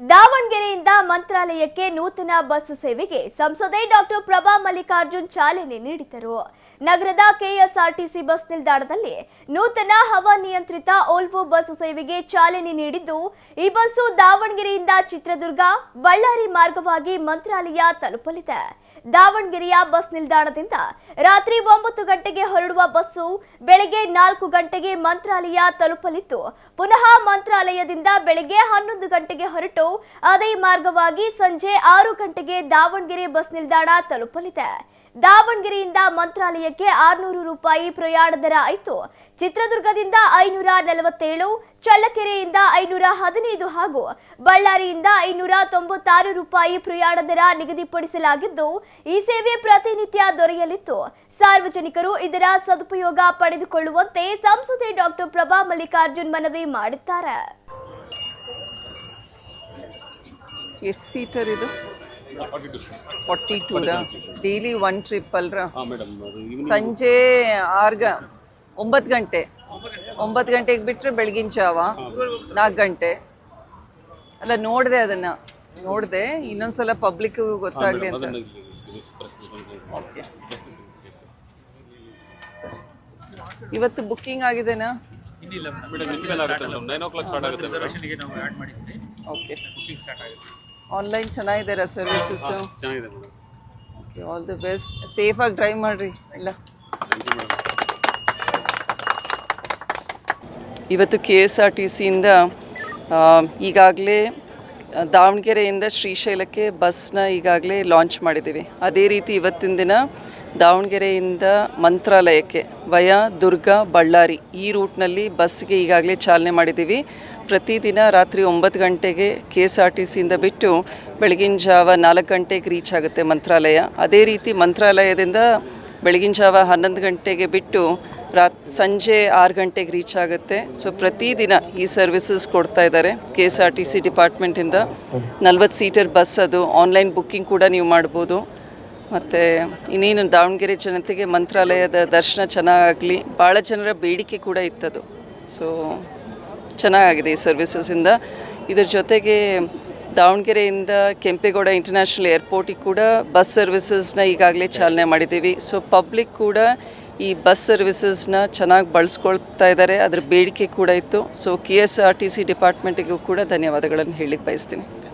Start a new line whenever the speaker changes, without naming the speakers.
ದಾವಣಗೆರೆಯಿಂದ ಮಂತ್ರಾಲಯಕ್ಕೆ ನೂತನ ಬಸ್ ಸೇವೆಗೆ ಸಂಸದೆ ಡಾಕ್ಟರ್ ಪ್ರಭಾ ಮಲ್ಲಿಕಾರ್ಜುನ್ ಚಾಲನೆ ನೀಡಿದರು ನಗರದ ಕೆಎಸ್ಆರ್ಟಿಸಿ ಬಸ್ ನಿಲ್ದಾಣದಲ್ಲಿ ನೂತನ ಹವಾನಿಯಂತ್ರಿತ ಓಲ್ವೋ ಬಸ್ ಸೇವೆಗೆ ಚಾಲನೆ ನೀಡಿದ್ದು, ಈ ಬಸ್ಸು ದಾವಣಗೆರೆಯಿಂದ ಚಿತ್ರದುರ್ಗ, ಬಳ್ಳಾರಿ ಮಾರ್ಗವಾಗಿ ಮಂತ್ರಾಲಯ ತಲುಪಲಿದೆ. ದಾವಣಗೆರೆಯ ಬಸ್ ನಿಲ್ದಾಣದಿಂದ ರಾತ್ರಿ ಒಂಬತ್ತು ಗಂಟೆಗೆ ಹೊರಡುವ ಬಸ್ಸು ಬೆಳಗ್ಗೆ ನಾಲ್ಕು ಗಂಟೆಗೆ ಮಂತ್ರಾಲಯ ತಲುಪಲಿದ್ದು ಪುನಃ ಮಂತ್ರಾಲಯದಿಂದ ಬೆಳಗ್ಗೆ ಹನ್ನೊಂದು ಗಂಟೆಗೆ ಹೊರಟು ಅದೇ ಮಾರ್ಗವಾಗಿ ಸಂಜೆ ಆರು ಗಂಟೆಗೆ ದಾವಣಗೆರೆ ಬಸ್ ನಿಲ್ದಾಣ ತಲುಪಲಿದೆ. ದಾವಣಗೆರೆಯಿಂದ ಮಂತ್ರಾಲಯಕ್ಕೆ ಆರುನೂರು ರೂಪಾಯಿ ಪ್ರಯಾಣ ದರ ಆಯಿತು. ಚಿತ್ರದುರ್ಗದಿಂದ ಐನೂರ ನಲವತ್ತೇಳು, ಚಳ್ಳಕೆರೆಯಿಂದ ಐನೂರ ಹದಿನೈದು ಹಾಗೂ ಬಳ್ಳಾರಿಯಿಂದ ಐನೂರ ತೊಂಬತ್ತಾರು ರೂಪಾಯಿ ಪ್ರಯಾಣ ದರ ನಿಗದಿಪಡಿಸಲಾಗಿದ್ದು, ಈ ಸೇವೆ ಪ್ರತಿನಿತ್ಯ ದೊರೆಯಲಿತ್ತು. ಸಾರ್ವಜನಿಕರು ಇದರ ಸದುಪಯೋಗ ಪಡೆದುಕೊಳ್ಳುವಂತೆ ಸಂಸದೆ ಡಾಕ್ಟರ್ ಪ್ರಭಾ ಮಲ್ಲಿಕಾರ್ಜುನ್ ಮನವಿ ಮಾಡಿದ್ದಾರೆ.
ಎಷ್ಟು ಸೀಟರ್ ಇದು? Forty two daily one trip ಅಲ್ರ ಸಂಜೆ ಆರು ಗ ಒಂಬತ್ತು ಗಂಟೆ. ಒಂಬತ್ತು ಗಂಟೆಗೆ ಬಿಟ್ಟರೆ ಬೆಳಗಿನ ಜಾವ. ನಾಲ್ಕು ಗಂಟೆ. ಅಲ್ಲ ನೋಡಿದೆ ಅದನ್ನು. ನೋಡಿದೆ ಇನ್ನೊಂದ್ಸಲ ಪಬ್ಲಿಕ್ ಗೊತ್ತಾಗಲಿ ಅಂತ. ಇವತ್ತು ಬುಕ್ಕಿಂಗ್ ಆಗಿದೆನಾ? ಓಕೆ
ಬುಕಿಂಗ್ ಸ್ಟಾರ್ಟ್ ಆಗುತ್ತೆ
ಆನ್ಲೈನ್ ಚೆನ್ನಾಗಿದ್ದಾರಾ ಸರ್ವಿಸಸ್
ಚೆನ್ನಾಗಿದೆ madam
okay all the best ಸೇಫಾಗಿ ಡ್ರೈವ್ ಮಾಡಿರಿ ಎಲ್ಲ.
ಥ್ಯಾಂಕ್ ಯು ಮೇಡಮ್
ಇವತ್ತು ಕೆ ಎಸ್ ಆರ್ ಟಿ ಸಿಯಿಂದ ಈಗಾಗಲೇ ದಾವಣಗೆರೆಯಿಂದ ಶ್ರೀಶೈಲಕ್ಕೆ ಬಸ್ನ ಈಗಾಗಲೇ ಲಾಂಚ್ ಮಾಡಿದ್ದೀವಿ. ಅದೇ ರೀತಿ ಇವತ್ತಿನ ದಿನ ದಾವಣಗೆರೆಯಿಂದ ಮಂತ್ರಾಲಯಕ್ಕೆ ವಯ ದುರ್ಗ ಬಳ್ಳಾರಿ ಈ ರೂಟ್ನಲ್ಲಿ ಬಸ್ಗೆ ಈಗಾಗಲೇ ಚಾಲನೆ ಮಾಡಿದ್ದೀವಿ. ಪ್ರತಿದಿನ ರಾತ್ರಿ ಒಂಬತ್ತು ಗಂಟೆಗೆ ಕೆ ಎಸ್ ಆರ್ ಟಿ ಸಿಯಿಂದ ಬಿಟ್ಟು ಬೆಳಗಿನ ಜಾವ ನಾಲ್ಕು ಗಂಟೆಗೆ ರೀಚ್ ಆಗುತ್ತೆ ಮಂತ್ರಾಲಯ. ಅದೇ ರೀತಿ ಮಂತ್ರಾಲಯದಿಂದ ಬೆಳಗಿನ ಜಾವ ಹನ್ನೊಂದು ಗಂಟೆಗೆ ಬಿಟ್ಟು ರಾತ್ ಸಂಜೆ ಆರು ಗಂಟೆಗೆ ರೀಚ್ ಆಗುತ್ತೆ. ಸೊ ಪ್ರತಿದಿನ ಈ ಸರ್ವಿಸಸ್ ಕೊಡ್ತಾ ಇದ್ದಾರೆ K S R T C ಡಿಪಾರ್ಟ್ಮೆಂಟಿಂದ. ನಲ್ವತ್ತು ಸೀಟರ್ ಬಸ್ ಅದು. ಆನ್ಲೈನ್ ಬುಕ್ಕಿಂಗ್ ಕೂಡ ನೀವು ಮಾಡ್ಬೋದು. ಮತ್ತು ಇನ್ನೇನು ದಾವಣಗೆರೆ ಜನತೆಗೆ ಮಂತ್ರಾಲಯದ ದರ್ಶನ ಚೆನ್ನಾಗಾಗಲಿ ಭಾಳ ಜನರ ಬೇಡಿಕೆ ಕೂಡ ಇತ್ತದು. ಸೊ ಚೆನ್ನಾಗಿದೆ ಈ ಸರ್ವಿಸಸ್ಸಿಂದ. ಇದರ ಜೊತೆಗೆ ದಾವಣಗೆರೆಯಿಂದ ಕೆಂಪೇಗೌಡ ಇಂಟರ್ನ್ಯಾಷನಲ್ ಏರ್ಪೋರ್ಟಿಗೆ ಕೂಡ ಬಸ್ ಸರ್ವಿಸಸ್ನ ಈಗಾಗಲೇ ಚಾಲನೆ ಮಾಡಿದ್ದೀವಿ. ಸೊ ಪಬ್ಲಿಕ್ ಕೂಡ ಈ ಬಸ್ ಸರ್ವಿಸಸ್ನ ಚೆನ್ನಾಗಿ ಬಳಸ್ಕೊಳ್ತಾ ಇದ್ದಾರೆ. ಅದರ ಬೇಡಿಕೆ ಕೂಡ ಇತ್ತು. So K S R T C ಡಿಪಾರ್ಟ್ಮೆಂಟಿಗೂ ಕೂಡ ಧನ್ಯವಾದಗಳನ್ನು ಹೇಳಲಿಕ್ಕೆ ಬಯಸ್ತೀನಿ.